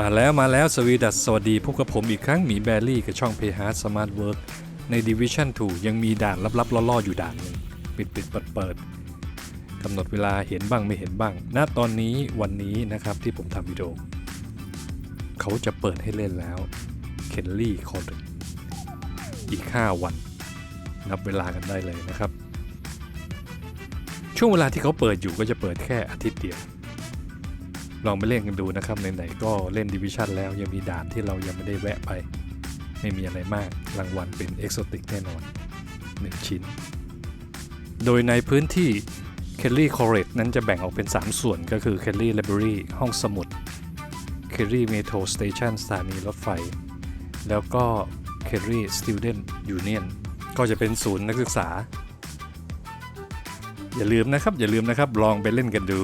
มาแล้วมาแล้วสวีดัสสวัสดีพบกับผมอีกครั้งหมีแบรี่กับช่อง p h a r d Smart Work ใน Division 2 ยังมีด่านลับๆล่อๆอยู่ด่านหนึ่งปิดปิดเปิดเปิดกำหนดเวลาเห็นบ้างไม่เห็นบ้าง ณตอนนี้วันนี้นะครับที่ผมทำวิดีโอ เขาจะเปิดให้เล่นแล้วเคนลี่คอร์ดอีก 5 วัน นับเวลากันได้เลยนะครับ ช่วงเวลาที่เขาเปิดอยู่ก็จะเปิดแค่อาทิตย์เดียว ลองไปเล่นกันดูนะครับไหนๆก็เล่นดิวิชั่นแล้วยังมีด่านที่เรายังไม่ได้แวะไป ไม่มีอะไรมากรางวัลเป็นเอ็กโซติกแน่นอน 1 ชิ้น โดยในพื้นที่เคลลี่คอร์เรตนั้นจะแบ่งออกเป็น 3 ส่วนก็คือเคลลี่ i ล r บ r รีห้องสมุดเคลลี่เมโทรสเตชันสถานีรถไฟ แล้วก็เคลลี่สติ d เดนยูเนียนก็จะเป็นศูนย์นักศึกษา อย่าลืมนะครับ อย่าลืมนะครับ ลองไปเล่นกันดู